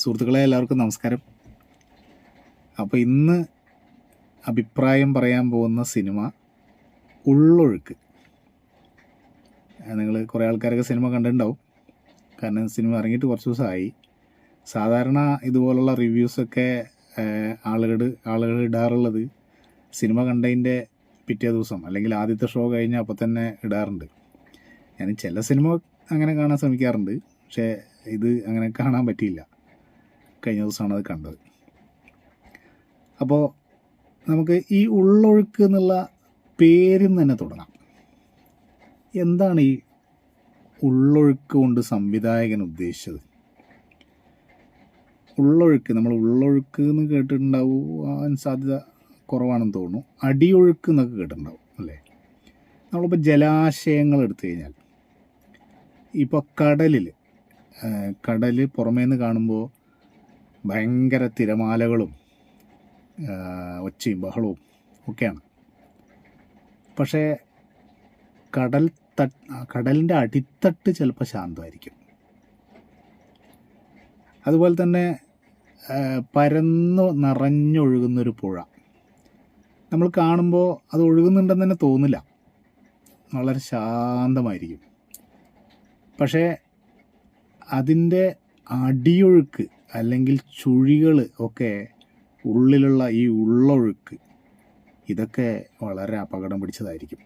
സുഹൃത്തുക്കളെ എല്ലാവർക്കും നമസ്കാരം. അപ്പോൾ ഇന്ന് അഭിപ്രായം പറയാൻ പോകുന്ന സിനിമ ഉള്ളൊഴുക്ക്. നിങ്ങൾ കുറേ ആൾക്കാരൊക്കെ സിനിമ കണ്ടിട്ടുണ്ടാവും. കാരണം സിനിമ ഇറങ്ങിയിട്ട് കുറച്ച് ദിവസമായി. സാധാരണ ഇതുപോലുള്ള റിവ്യൂസൊക്കെ ആളുകൾ ആളുകൾ ഇടാറുള്ളത് സിനിമ കണ്ടതിന്റെ പിറ്റേ ദിവസം അല്ലെങ്കിൽ ആദ്യത്തെ ഷോ കഴിഞ്ഞ് അപ്പോൾ തന്നെ ഇടാറുണ്ട്. ഞാൻ ചില സിനിമ അങ്ങനെ കാണാൻ ശ്രമിക്കാറുണ്ട്. പക്ഷേ ഇത് അങ്ങനെ കാണാൻ പറ്റിയില്ല. കഴിഞ്ഞ ദിവസമാണ് അത് കണ്ടത്. അപ്പോൾ നമുക്ക് ഈ ഉള്ളൊഴുക്ക് എന്നുള്ള പേരിൽ തന്നെ തുടങ്ങാം. എന്താണ് ഈ ഉള്ളൊഴുക്ക് കൊണ്ട് സംവിധായകൻ ഉദ്ദേശിച്ചത്? ഉള്ളൊഴുക്ക് നമ്മൾ ഉള്ളൊഴുക്ക് എന്ന് കേട്ടിട്ടുണ്ടാവും സാധ്യത കുറവാണെന്ന് തോന്നുന്നു. അടിയൊഴുക്ക് എന്നൊക്കെ കേട്ടിട്ടുണ്ടാവും അല്ലേ? നമ്മളിപ്പോൾ ജലാശയങ്ങൾ എടുത്തു കഴിഞ്ഞാൽ ഇപ്പോൾ കടലിൽ കടൽ പുറമേ നിന്ന് കാണുമ്പോൾ ഭയങ്കര തിരമാലകളും ഒച്ചയും ബഹളവും ഒക്കെയാണ്. പക്ഷേ കടൽ തട്ട് കടലിന്റെ അടിത്തട്ട് ചിലപ്പോൾ ശാന്തമായിരിക്കും. അതുപോലെ തന്നെ പരന്നു നിറഞ്ഞൊഴുകുന്നൊരു പുഴ. നമ്മൾ കാണുമ്പോൾ അത് ഒഴുകുന്നുണ്ടെന്ന് തന്നെ തോന്നില്ല. വളരെ ശാന്തമായിരിക്കും. പക്ഷേ അതിന്റെ അടിയൊഴുക്ക് അല്ലെങ്കിൽ ചുഴികൾ ഒക്കെ ഉള്ളിലുള്ള ഈ ഉള്ളൊഴുക്ക് ഇതൊക്കെ വളരെ അപകടം പിടിച്ചതായിരിക്കും.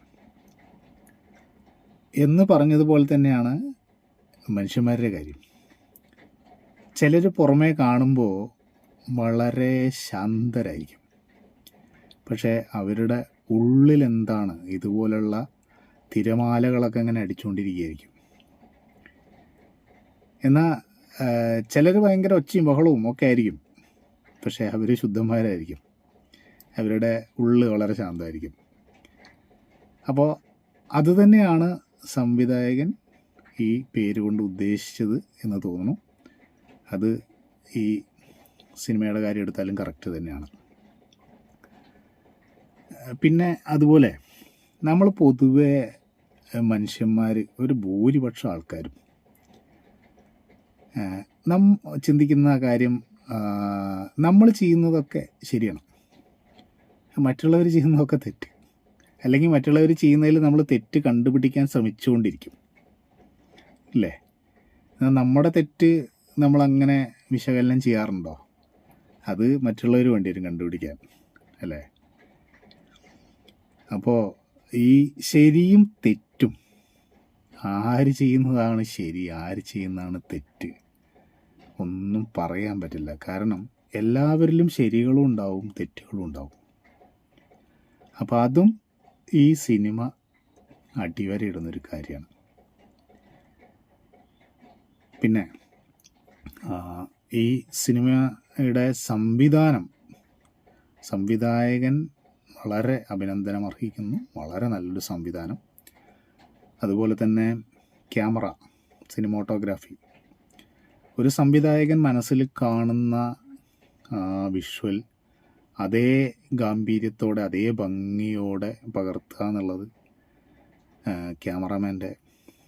എന്ന് പറഞ്ഞതുപോലെ തന്നെയാണ് മനുഷ്യന്മാരുടെ കാര്യം. ചിലർ പുറമേ കാണുമ്പോൾ വളരെ ശാന്തരായിരിക്കും. പക്ഷേ അവരുടെ ഉള്ളിലെന്താണ് ഇതുപോലുള്ള തിരമാലകളൊക്കെ അങ്ങനെ അടിച്ചുകൊണ്ടിരിക്കുകയായിരിക്കും എന്നാൽ ചിലർ ഭയങ്കര ഒച്ചയും ബഹളവും ഒക്കെ ആയിരിക്കും. പക്ഷേ അവർ ശുദ്ധന്മാരായിരിക്കും. അവരുടെ ഉള്ളു വളരെ ശാന്തമായിരിക്കും. അപ്പോൾ അതുതന്നെയാണ് സംവിധായകൻ ഈ പേര് കൊണ്ട് ഉദ്ദേശിച്ചത് എന്ന് തോന്നുന്നു. അത് ഈ സിനിമയുടെ കാര്യം എടുത്താലും കറക്റ്റ് തന്നെയാണ്. പിന്നെ അതുപോലെ നമ്മൾ പൊതുവേ മനുഷ്യന്മാർ ഒരു ഭൂരിപക്ഷം ആൾക്കാരും നം ചിന്തിക്കുന്ന കാര്യം നമ്മൾ ചെയ്യുന്നതൊക്കെ ശരിയാണ്. മറ്റുള്ളവർ ചെയ്യുന്നതൊക്കെ തെറ്റ്. അല്ലെങ്കിൽ മറ്റുള്ളവർ ചെയ്യുന്നതിൽ നമ്മൾ തെറ്റ് കണ്ടുപിടിക്കാൻ ശ്രമിച്ചുകൊണ്ടിരിക്കും. അല്ലേ? നമ്മുടെ തെറ്റ് നമ്മളങ്ങനെ വിശകലനം ചെയ്യാറുണ്ടോ? അത് മറ്റുള്ളവർ വേണ്ടി വരും കണ്ടുപിടിക്കാൻ. അല്ലേ? അപ്പോൾ ഈ ശരിയും തെറ്റും ആര് ചെയ്യുന്നതാണ് ശരി ആര് ചെയ്യുന്നതാണ് തെറ്റ്? ഒന്നും പറയാൻ പറ്റില്ല. കാരണം എല്ലാവരിലും ശരികളും ഉണ്ടാവും തെറ്റുകളും ഉണ്ടാവും. അപ്പോൾ അതും ഈ സിനിമ അടിവരയിടുന്നൊരു കാര്യമാണ്. പിന്നെ ഈ സിനിമയുടെ സംവിധാനം സംവിധായകൻ വളരെ അഭിനന്ദനം അർഹിക്കുന്നു വളരെ നല്ലൊരു സംവിധാനം. അതുപോലെ തന്നെ ക്യാമറ സിനിമോട്ടോഗ്രാഫി. ഒരു സംവിധായകൻ മനസ്സിൽ കാണുന്ന വിഷ്വൽ അതേ ഗാംഭീര്യത്തോടെ അതേ ഭംഗിയോടെ പകർത്തുക എന്നുള്ളത് ക്യാമറാമാന്റെ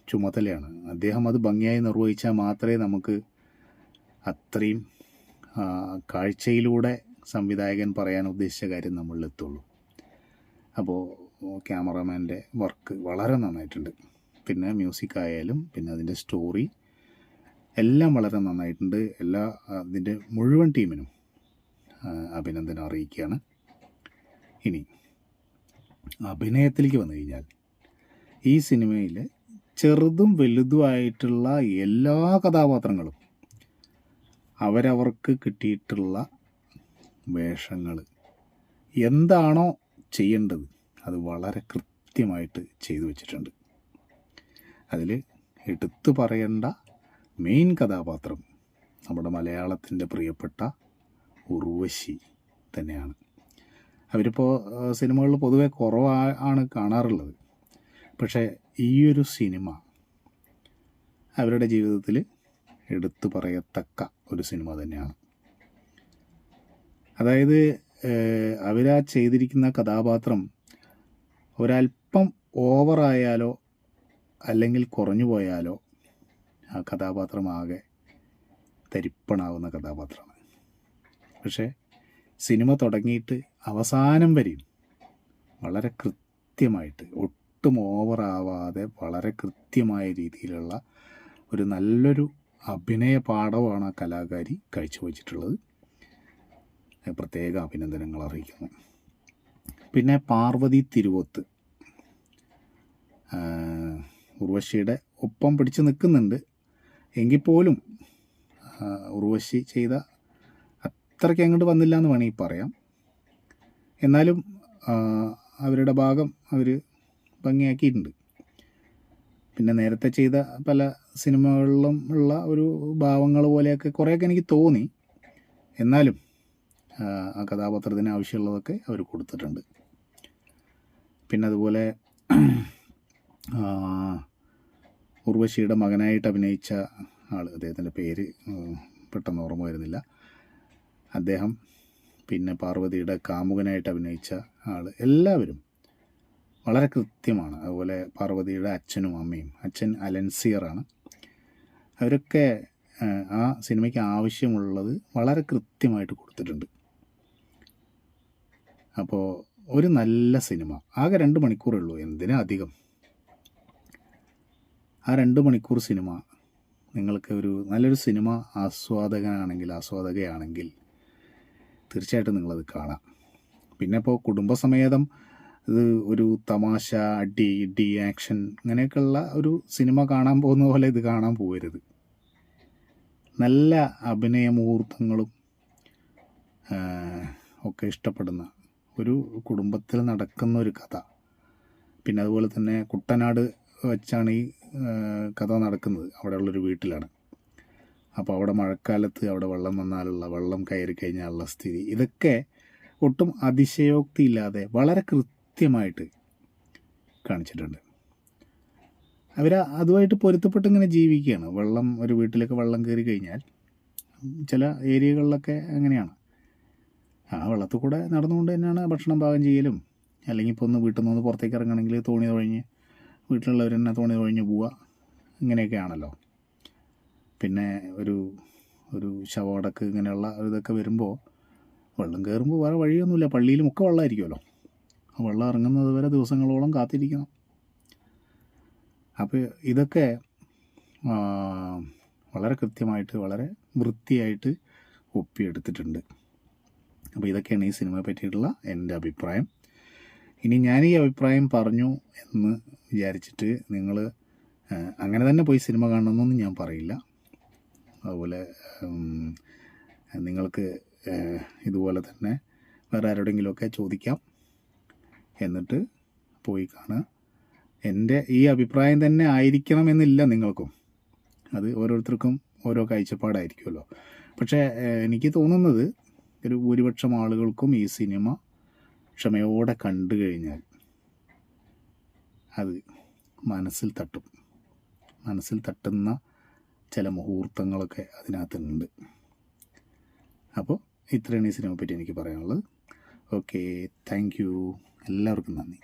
ചുമതലയാണ്. അദ്ദേഹം അത് ഭംഗിയായി നിർവഹിച്ചാൽ മാത്രമേ നമുക്ക് അത്രയും കാഴ്ചയിലൂടെ സംവിധായകൻ പറയാൻ ഉദ്ദേശിച്ച കാര്യം നമ്മളിലെത്തുള്ളൂ അപ്പോൾ ക്യാമറാമാന്റെ വർക്ക് വളരെ നന്നായിട്ടുണ്ട്. പിന്നെ മ്യൂസിക് ആയാലും പിന്നെ അതിന്റെ സ്റ്റോറി എല്ലാം വളരെ നന്നായിട്ടുണ്ട്. എല്ലാ അതിന്റെ മുഴുവൻ ടീമിനും അഭിനന്ദനം അറിയിക്കുകയാണ്. ഇനി അഭിനയത്തിലേക്ക് വന്നു കഴിഞ്ഞാൽ ഈ സിനിമയിൽ ചെറുതും വലുതുമായിട്ടുള്ള എല്ലാ കഥാപാത്രങ്ങളും അവരവർക്ക് കിട്ടിയിട്ടുള്ള വേഷങ്ങൾ എന്താണോ ചെയ്യേണ്ടത് അത് വളരെ കൃത്യമായിട്ട് ചെയ്തു വച്ചിട്ടുണ്ട്. അതിൽ എടുത്തു പറയേണ്ട മെയിൻ കഥാപാത്രം നമ്മുടെ മലയാളത്തിന്റെ പ്രിയപ്പെട്ട ഉർവശി തന്നെയാണ്. അവരിപ്പോൾ സിനിമകളിൽ പൊതുവെ കുറവാണ് കാണാറുള്ളത്. പക്ഷേ ഈയൊരു സിനിമ അവരുടെ ജീവിതത്തിൽ എടുത്തു പറയത്തക്ക ഒരു സിനിമ തന്നെയാണ്. അതായത് അവരാ ചെയ്തിരിക്കുന്ന കഥാപാത്രം ഒരല്പം ഓവറായാലോ അല്ലെങ്കിൽ കുറഞ്ഞു പോയാലോ ആ കഥാപാത്രം ആകെ തരിപ്പണാവുന്ന കഥാപാത്രമാണ്. പക്ഷേ സിനിമ തുടങ്ങിയിട്ട് അവസാനം വരെയും വളരെ കൃത്യമായിട്ട് ഒട്ടും ഓവറാവാതെ വളരെ കൃത്യമായ രീതിയിലുള്ള ഒരു നല്ലൊരു അഭിനയ പാഠമാണ് ആ കലാകാരി കാഴ്ചവെച്ചിട്ടുള്ളത് പ്രത്യേക അഭിനന്ദനങ്ങൾ അറിയിക്കുന്നു. പിന്നെ പാർവതി തിരുവോത്ത്. ഉർവശിയുടെ ഒപ്പം പിടിച്ചു നിൽക്കുന്നുണ്ട്. എങ്കിൽ പോലും ഉർവശി ചെയ്ത അത്രയ്ക്ക് അങ്ങോട്ട് വന്നില്ല എന്ന് വേണമെങ്കിൽ പറയാം. എന്നാലും അവരുടെ ഭാഗം അവർ ഭംഗിയാക്കിയിട്ടുണ്ട്. പിന്നെ നേരത്തെ ചെയ്ത പല സിനിമകളിലും ഉള്ള ഒരു ഭാവങ്ങൾ പോലെയൊക്കെ കുറേയൊക്കെ എനിക്ക് തോന്നി. എന്നാലും ആ, കഥാപാത്രത്തിന് ആവശ്യമുള്ളതൊക്കെ അവർ കൊടുത്തിട്ടുണ്ട്. പിന്നെ അതുപോലെ ഉർവശിയുടെ മകനായിട്ട് അഭിനയിച്ച ആൾ അദ്ദേഹത്തിന്റെ പേര് പെട്ടെന്ന് ഓർമ്മ വരുന്നില്ല. അദ്ദേഹം പിന്നെ പാർവതിയുടെ കാമുകനായിട്ട് അഭിനയിച്ച ആൾ എല്ലാവരും വളരെ കൃത്യമാണ്. അതുപോലെ പാർവതിയുടെ അച്ഛനും അമ്മയും അച്ഛൻ അലൻസിയറാണ്. അവരൊക്കെ ആ, സിനിമയ്ക്ക് ആവശ്യമുള്ളത് വളരെ കൃത്യമായിട്ട് കൊടുത്തിട്ടുണ്ട്. അപ്പോൾ ഒരു നല്ല സിനിമ. ആകെ രണ്ട് മണിക്കൂറേ ഉള്ളൂ. എന്തിനാ അധികം? ആ രണ്ട് മണിക്കൂർ സിനിമ നിങ്ങൾക്ക് ഒരു നല്ലൊരു സിനിമ ആസ്വാദകനാണെങ്കിൽ ആസ്വാദകയാണെങ്കിൽ തീർച്ചയായിട്ടും നിങ്ങളത് കാണാം. പിന്നെ ഇപ്പോൾ കുടുംബസമേതം ഇത് ഒരു തമാശ അടി ഇടി ആക്ഷൻ അങ്ങനെയൊക്കെയുള്ള ഒരു സിനിമ കാണാൻ പോകുന്ന പോലെ ഇത് കാണാൻ പോകരുത്. നല്ല അഭിനയ മുഹൂർത്തങ്ങളും ഒക്കെ ഇഷ്ടപ്പെടുന്ന ഒരു കുടുംബത്തിൽ നടക്കുന്ന ഒരു കഥ. പിന്നെ അതുപോലെ തന്നെ കുട്ടനാട് വെച്ചാണ് ഈ കഥ നടക്കുന്നത് അവിടെയുള്ളൊരു വീട്ടിലാണ്. അപ്പോൾ അവിടെ മഴക്കാലത്ത് അവിടെ വെള്ളം വന്നാലുള്ള വെള്ളം കയറി കഴിഞ്ഞാലുള്ള സ്ഥിതി. ഇതൊക്കെ ഒട്ടും അതിശയോക്തി ഇല്ലാതെ വളരെ കൃത്യമായിട്ട് കാണിച്ചിട്ടുണ്ട്. അവർ അതുമായിട്ട് പൊരുത്തപ്പെട്ട് ഇങ്ങനെ ജീവിക്കുകയാണ്. വെള്ളം ഒരു വീട്ടിലൊക്കെ വെള്ളം കയറി കഴിഞ്ഞാൽ ചില ഏരിയകളിലൊക്കെ അങ്ങനെയാണ്. ആ വെള്ളത്തിൽ കൂടെ നടന്നുകൊണ്ട് തന്നെയാണ് ഭക്ഷണം പാകം ചെയ്യലും. അല്ലെങ്കിൽ ഇപ്പോൾ ഒന്ന് വീട്ടിൽ നിന്ന് പുറത്തേക്ക് ഇറങ്ങണമെങ്കിൽ തോണി തുഴഞ്ഞ് വീട്ടിലുള്ളവർ തന്നെ തോണി തുഴഞ്ഞ് പോവുക. ഇങ്ങനെയൊക്കെയാണല്ലോ. പിന്നെ ഒരു ഒരു ശവടക്ക് ഇങ്ങനെയുള്ള ഇതൊക്കെ വരുമ്പോൾ വെള്ളം കയറുമ്പോൾ വേറെ വഴിയൊന്നുമില്ല. പള്ളിയിലും ഒക്കെ വെള്ളമായിരിക്കുമല്ലോ. ആ വെള്ളം ഇറങ്ങുന്നത് വരെ ദിവസങ്ങളോളം കാത്തിരിക്കണം. അപ്പോൾ ഇതൊക്കെ വളരെ കൃത്യമായിട്ട് വളരെ വൃത്തിയായിട്ട് ഒപ്പിയെടുത്തിട്ടുണ്ട്. അപ്പോൾ ഇതൊക്കെയാണ് ഈ സിനിമയെ പറ്റിയിട്ടുള്ള എന്റെ അഭിപ്രായം. ഇനി ഞാൻ ഈ അഭിപ്രായം പറഞ്ഞു എന്ന് വിചാരിച്ചിട്ട് നിങ്ങൾ അങ്ങനെ തന്നെ പോയി സിനിമ കാണണമെന്നൊന്നും ഞാൻ പറയില്ല. അതുപോലെ നിങ്ങൾക്ക് ഇതുപോലെ തന്നെ വേറെ ആരോടെങ്കിലുമൊക്കെ ചോദിക്കാം എന്നിട്ട് പോയി കാണുക. എന്റെ ഈ അഭിപ്രായം തന്നെ ആയിരിക്കണം എന്നില്ല നിങ്ങൾക്കും. അത് ഓരോരുത്തർക്കും ഓരോ കാഴ്ചപ്പാടായിരിക്കുമല്ലോ. പക്ഷേ എനിക്ക് തോന്നുന്നത് ഒരു ഭൂരിപക്ഷം ആളുകൾക്കും ഈ സിനിമ ക്ഷമയോടെ കണ്ടു കഴിഞ്ഞാൽ അത് മനസ്സിൽ തട്ടും. മനസ്സിൽ തട്ടുന്ന ചില മുഹൂർത്തങ്ങളൊക്കെ അതിനകത്തുണ്ട്. അപ്പോൾ ഇത്രയാണ് ഈ സിനിമയെ പറ്റി എനിക്ക് പറയാനുള്ളത്. Okay thank you. എല്ലാവർക്കും നന്ദി.